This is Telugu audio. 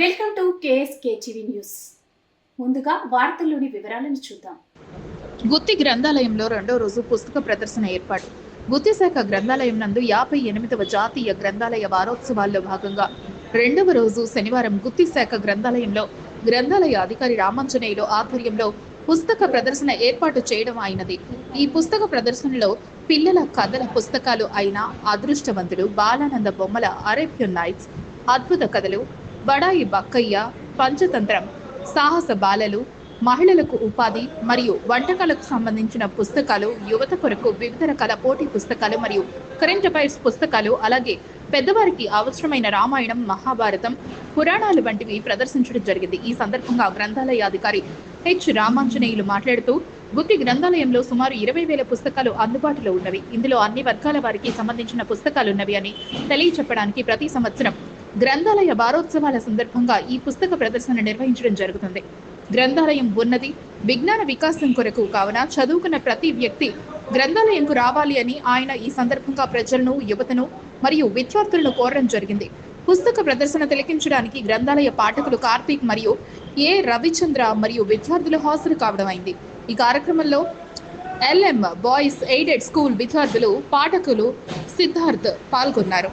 Welcome to KSK TV news. ముందుగా వార్తల్లోని వివరాలను చూద్దాం. గుత్తి గ్రంథాలయంలో రెండో రోజు పుస్తక ప్రదర్శన ఏర్పాటు. గుత్తి శాఖ గ్రంథాలయం నందు యాభై ఎనిమిదవ జాతీయ గ్రంథాలయ వారోత్సవాల్లో భాగంగా రెండవ రోజు శనివారం గుత్తి శాఖ గ్రంథాలయంలో గ్రంథాలయ అధికారి రామాంజనేయులు ఆధ్వర్యంలో పుస్తక ప్రదర్శన ఏర్పాటు చేయడం అయినది. ఈ పుస్తక ప్రదర్శనలో పిల్లల కథల పుస్తకాలు అయిన అదృష్టవంతుడు బాలానంద బొమ్మల అరేబియన్ నైట్స్ అద్భుత కథలు బడాయి బక్కయ్య పంచతంత్రం సాహస బాలలు మహిళలకు ఉపాధి మరియు వంటకాలకు సంబంధించిన పుస్తకాలు యువత కొరకు వివిధ రకాల పోటీ పుస్తకాలు మరియు కరెంట్ అఫైర్స్ పుస్తకాలు అలాగే పెద్దవారికి అవసరమైన రామాయణం మహాభారతం పురాణాలు వంటివి ప్రదర్శించడం జరిగింది. ఈ సందర్భంగా గ్రంథాలయ అధికారి హెచ్ రామాంజనేయులు మాట్లాడుతూ గుత్తి గ్రంథాలయంలో సుమారు ఇరవై వేల పుస్తకాలు అందుబాటులో ఉన్నవి. ఇందులో అన్ని వర్గాల వారికి సంబంధించిన పుస్తకాలు ఉన్నవి అని తెలియచెప్పడానికి ప్రతి సంవత్సరం గ్రంథాలయ వారోత్సవాల సందర్భంగా ఈ పుస్తక ప్రదర్శన నిర్వహించడం జరుగుతుంది. గ్రంథాలయం ఉన్నది విజ్ఞాన వికాసం కొరకు కావున చదువుకున్న ప్రతి వ్యక్తి గ్రంథాలయంకు రావాలి అని ఆయన ఈ సందర్భంగా ప్రజలను యువతను మరియు విద్యార్థులను కోరడం జరిగింది. పుస్తక ప్రదర్శన తిలకించడానికి గ్రంథాలయ పాఠకులు కార్తీక్ మరియు ఏ రవిచంద్ర మరియు విద్యార్థులు హాజరు కావడం అయింది. ఈ కార్యక్రమంలో ఎల్ఎం బాయ్స్ ఎయిడెడ్ స్కూల్ విద్యార్థులు పాఠకులు సిద్ధార్థ్ పాల్గొన్నారు.